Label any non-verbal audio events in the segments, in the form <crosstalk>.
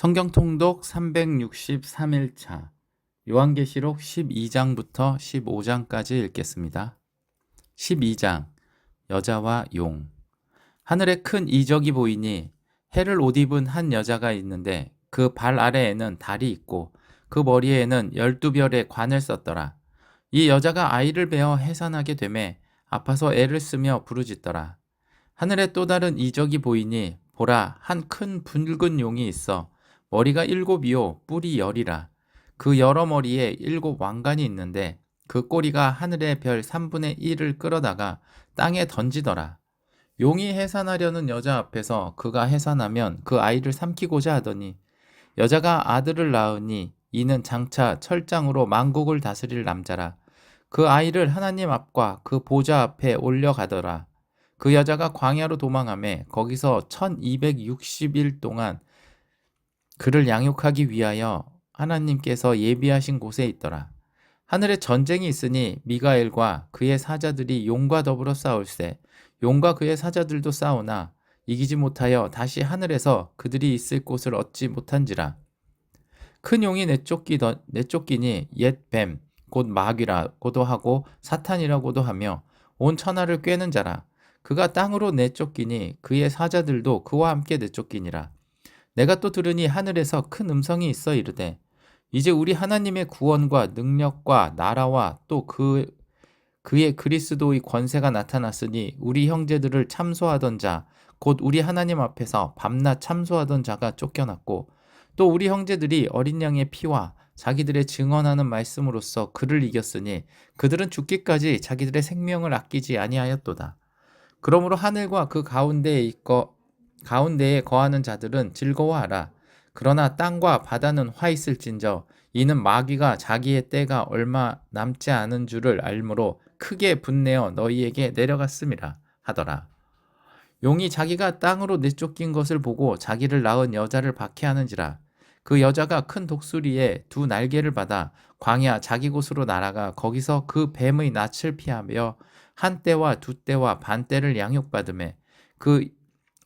성경 통독 363일차 요한계시록 12장부터 15장까지 읽겠습니다. 12장 여자와 용 하늘에 큰 이적이 보이니 해를 옷 입은 한 여자가 있는데 그 발 아래에는 달이 있고 그 머리에는 열두 별의 관을 썼더라. 이 여자가 아이를 베어 해산하게 되매 아파서 애를 쓰며 부르짖더라. 하늘에 또 다른 이적이 보이니 보라 한 큰 붉은 용이 있어 머리가 일곱이요 뿔이 열이라. 그 여러 머리에 일곱 왕관이 있는데 그 꼬리가 하늘의 별 3분의 1을 끌어다가 땅에 던지더라. 용이 해산하려는 여자 앞에서 그가 해산하면 그 아이를 삼키고자 하더니 여자가 아들을 낳으니 이는 장차 철장으로 만국을 다스릴 남자라. 그 아이를 하나님 앞과 그 보좌 앞에 올려가더라. 그 여자가 광야로 도망하매 거기서 1260일 동안 그를 양육하기 위하여 하나님께서 예비하신 곳에 있더라. 하늘에 전쟁이 있으니 미가엘과 그의 사자들이 용과 더불어 싸울세 용과 그의 사자들도 싸우나 이기지 못하여 다시 하늘에서 그들이 있을 곳을 얻지 못한지라. 큰 용이 내쫓기더 내쫓기니 옛 뱀 곧 마귀라고도 하고 사탄이라고도 하며 온 천하를 꿰는 자라. 그가 땅으로 내쫓기니 그의 사자들도 그와 함께 내쫓기니라. 내가 또 들으니 하늘에서 큰 음성이 있어 이르되 이제 우리 하나님의 구원과 능력과 나라와 또 그 그의 그리스도의 권세가 나타났으니 우리 형제들을 참소하던 자 곧 우리 하나님 앞에서 밤낮 참소하던 자가 쫓겨났고 또 우리 형제들이 어린 양의 피와 자기들의 증언하는 말씀으로써 그를 이겼으니 그들은 죽기까지 자기들의 생명을 아끼지 아니하였도다. 그러므로 하늘과 그 가운데에 있고 가운데에 거하는 자들은 즐거워하라. 그러나 땅과 바다는 화 있을진저 이는 마귀가 자기의 때가 얼마 남지 않은 줄을 알므로 크게 분내어 너희에게 내려갔음이라 하더라. 용이 자기가 땅으로 내쫓긴 것을 보고 자기를 낳은 여자를 박해하는지라 그 여자가 큰 독수리에 두 날개를 받아 광야 자기 곳으로 날아가 거기서 그 뱀의 낯을 피하며 한 때와 두 때와 반 때를 양육받음에 그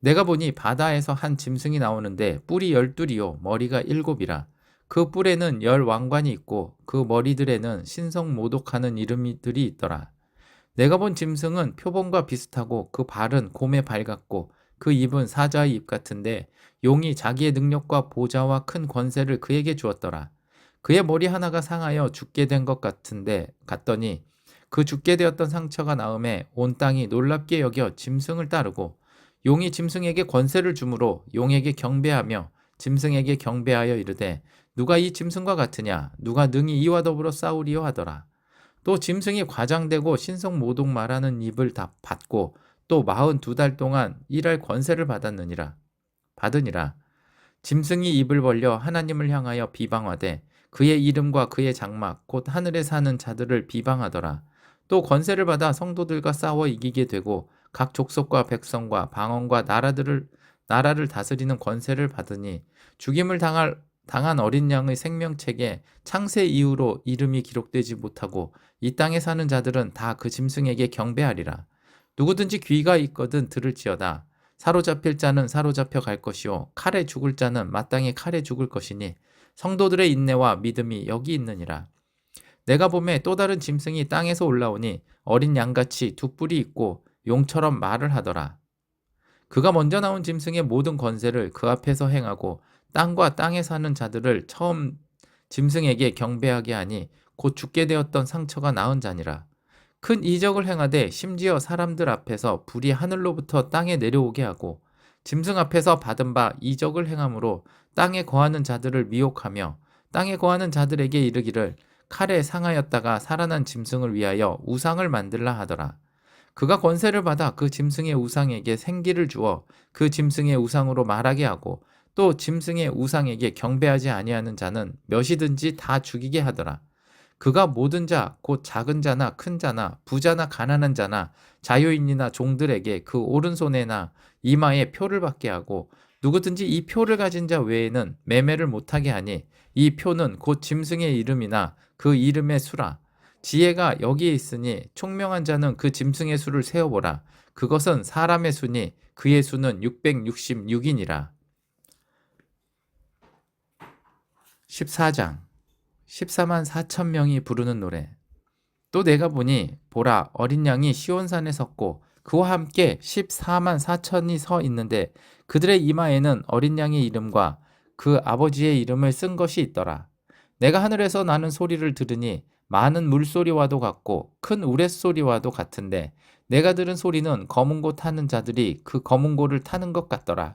내가 보니 바다에서 한 짐승이 나오는데 뿔이 열둘이요 머리가 일곱이라 그 뿔에는 열 왕관이 있고 그 머리들에는 신성 모독하는 이름들이 있더라. 내가 본 짐승은 표범과 비슷하고 그 발은 곰의 발 같고 그 입은 사자의 입 같은데 용이 자기의 능력과 보좌와 큰 권세를 그에게 주었더라. 그의 머리 하나가 상하여 죽게 된 것 같은데 갔더니 그 죽게 되었던 상처가 나음에 온 땅이 놀랍게 여겨 짐승을 따르고 용이 짐승에게 권세를 주므로 용에게 경배하며 짐승에게 경배하여 이르되 누가 이 짐승과 같으냐? 누가 능히 이와 더불어 싸우리요? 하더라. 또 짐승이 과장되고 신성 모독 말하는 입을 다 받고 또 마흔 두 달 동안 일할 권세를 받았느니라. 받으니라. 짐승이 입을 벌려 하나님을 향하여 비방하되 그의 이름과 그의 장막 곧 하늘에 사는 자들을 비방하더라. 또 권세를 받아 성도들과 싸워 이기게 되고 각 족속과 백성과 방언과 나라들을 나라를 다스리는 권세를 받으니 죽임을 당할 당한 어린 양의 생명책에 창세 이후로 이름이 기록되지 못하고 이 땅에 사는 자들은 다 그 짐승에게 경배하리라. 누구든지 귀가 있거든 들을지어다. 사로잡힐 자는 사로잡혀 갈 것이요 칼에 죽을 자는 마땅히 칼에 죽을 것이니 성도들의 인내와 믿음이 여기 있느니라. 내가 봄에 또 다른 짐승이 땅에서 올라오니 어린 양같이 두 뿔이 있고 용처럼 말을 하더라. 그가 먼저 나온 짐승의 모든 권세를 그 앞에서 행하고 땅과 땅에 사는 자들을 처음 짐승에게 경배하게 하니 곧 죽게 되었던 상처가 나은 자니라. 큰 이적을 행하되 심지어 사람들 앞에서 불이 하늘로부터 땅에 내려오게 하고 짐승 앞에서 받은 바 이적을 행함으로 땅에 거하는 자들을 미혹하며 땅에 거하는 자들에게 이르기를 칼에 상하였다가 살아난 짐승을 위하여 우상을 만들라 하더라. 그가 권세를 받아 그 짐승의 우상에게 생기를 주어 그 짐승의 우상으로 말하게 하고 또 짐승의 우상에게 경배하지 아니하는 자는 몇이든지 다 죽이게 하더라. 그가 모든 자, 곧 작은 자나 큰 자나 부자나 가난한 자나 자유인이나 종들에게 그 오른손에나 이마에 표를 받게 하고 누구든지 이 표를 가진 자 외에는 매매를 못하게 하니 이 표는 곧 짐승의 이름이나 그 이름의 수라. 지혜가 여기에 있으니 총명한 자는 그 짐승의 수를 세어보라. 그것은 사람의 수니 그의 수는 666이니라. 14장 14만 4천 명이 부르는 노래 또 내가 보니 보라 어린 양이 시온산에 섰고 그와 함께 14만 4천이 서 있는데 그들의 이마에는 어린 양의 이름과 그 아버지의 이름을 쓴 것이 있더라. 내가 하늘에서 나는 소리를 들으니 많은 물소리와도 같고 큰 우레소리와도 같은데 내가 들은 소리는 검은고 타는 자들이 그 검은고를 타는 것 같더라.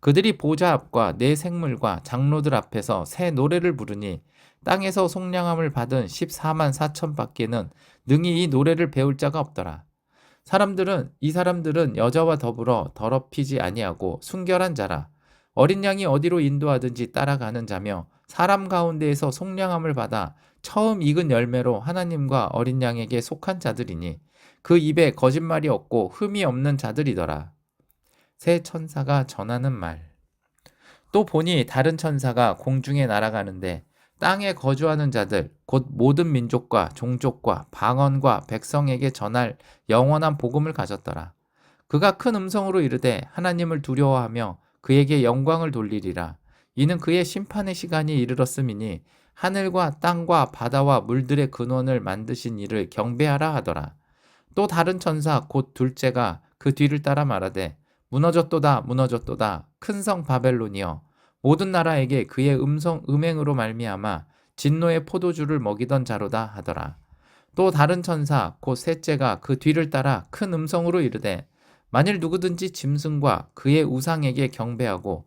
그들이 보좌 앞과 내 생물과 장로들 앞에서 새 노래를 부르니 땅에서 속량함을 받은 14만 4천 밖에는 능히 이 노래를 배울 자가 없더라. 사람들은 이 사람들은 여자와 더불어 더럽히지 아니하고 순결한 자라 어린 양이 어디로 인도하든지 따라가는 자며 사람 가운데에서 속량함을 받아 처음 익은 열매로 하나님과 어린 양에게 속한 자들이니 그 입에 거짓말이 없고 흠이 없는 자들이더라. 새 천사가 전하는 말. 또 보니 다른 천사가 공중에 날아가는데 땅에 거주하는 자들, 곧 모든 민족과 종족과 방언과 백성에게 전할 영원한 복음을 가졌더라. 그가 큰 음성으로 이르되 하나님을 두려워하며 그에게 영광을 돌리리라. 이는 그의 심판의 시간이 이르렀음이니 하늘과 땅과 바다와 물들의 근원을 만드신 이를 경배하라 하더라. 또 다른 천사 곧 둘째가 그 뒤를 따라 말하되 무너졌도다 무너졌도다 큰 성 바벨론이여 모든 나라에게 그의 음성 음행으로 말미암아 진노의 포도주를 먹이던 자로다 하더라. 또 다른 천사 곧 셋째가 그 뒤를 따라 큰 음성으로 이르되 만일 누구든지 짐승과 그의 우상에게 경배하고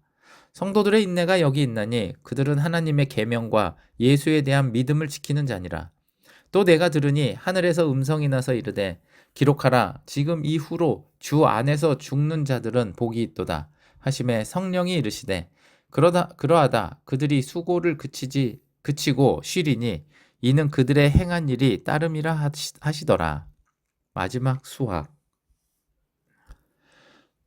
성도들의 인내가 여기 있나니 그들은 하나님의 계명과 예수에 대한 믿음을 지키는 자니라. 또 내가 들으니 하늘에서 음성이 나서 이르되 기록하라 지금 이후로 주 안에서 죽는 자들은 복이 있도다. 하심에 성령이 이르시되 그러다 그러하다 그들이 수고를 그치지 그치고 쉬리니 이는 그들의 행한 일이 따름이라 하시더라. 마지막 수학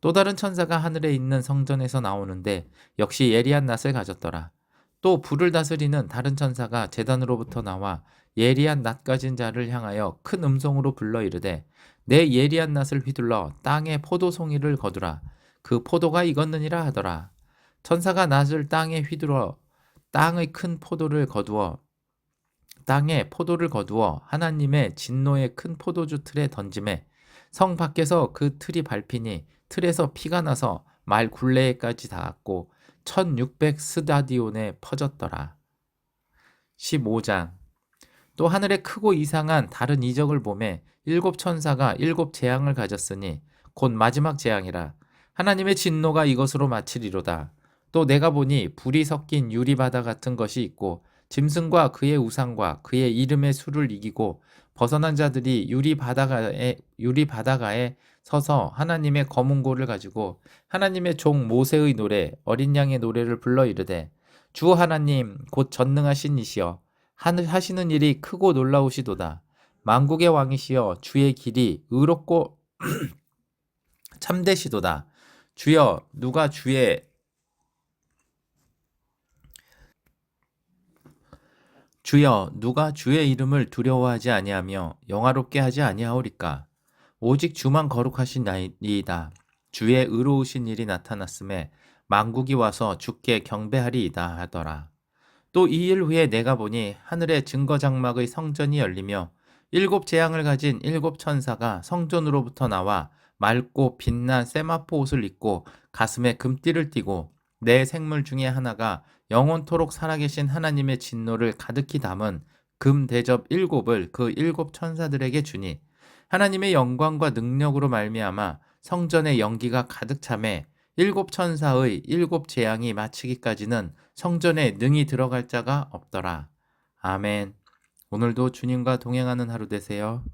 또 다른 천사가 하늘에 있는 성전에서 나오는데 역시 예리한 낫을 가졌더라 또 불을 다스리는 다른 천사가 재단으로부터 나와 예리한 낫 가진 자를 향하여 큰 음성으로 불러 이르되 내 예리한 낫을 휘둘러 땅에 포도 송이를 거두라 그 포도가 익었느니라 하더라. 천사가 낫을 땅에 휘두어 땅의 큰 포도를 거두어 땅에 포도를 거두어 하나님의 진노의 큰 포도주 틀에 던짐에 성 밖에서 그 틀이 밟히니 틀에서 피가 나서 말 굴레에까지 닿았고 1600 스다디온에 퍼졌더라. 15장 또 하늘에 크고 이상한 다른 이적을 보매 일곱 천사가 일곱 재앙을 가졌으니 곧 마지막 재앙이라 하나님의 진노가 이것으로 마치리로다. 또 내가 보니 불이 섞인 유리바다 같은 것이 있고 짐승과 그의 우상과 그의 이름의 수를 이기고 벗어난 자들이 유리바다가에 유리바다가에 서서 하나님의 검은 고를 가지고 하나님의 종 모세의 노래 어린 양의 노래를 불러 이르되 주 하나님 곧 전능하신 이시여. 하시는 일이 크고 놀라우시도다. 만국의 왕이시여 주의 길이 의롭고 <clears throat> 참되시도다. 주여 누가 주의 주여 누가 주의 이름을 두려워하지 아니하며 영화롭게 하지 아니하오리까 오직 주만 거룩하시나이다. 주의 의로우신 일이 나타났음에 만국이 와서 주께 경배하리이다 하더라. 또 이 일 후에 내가 보니 하늘의 증거 장막의 성전이 열리며 일곱 재앙을 가진 일곱 천사가 성전으로부터 나와 맑고 빛난 세마포 옷을 입고 가슴에 금띠를 띠고 내 생물 중에 하나가 영원토록 살아계신 하나님의 진노를 가득히 담은 금 대접 일곱을 그 일곱 천사들에게 주니 하나님의 영광과 능력으로 말미암아 성전의 연기가 가득 참에 일곱 천사의 일곱 재앙이 마치기까지는 성전에 능히 들어갈 자가 없더라. 아멘. 오늘도 주님과 동행하는 하루 되세요.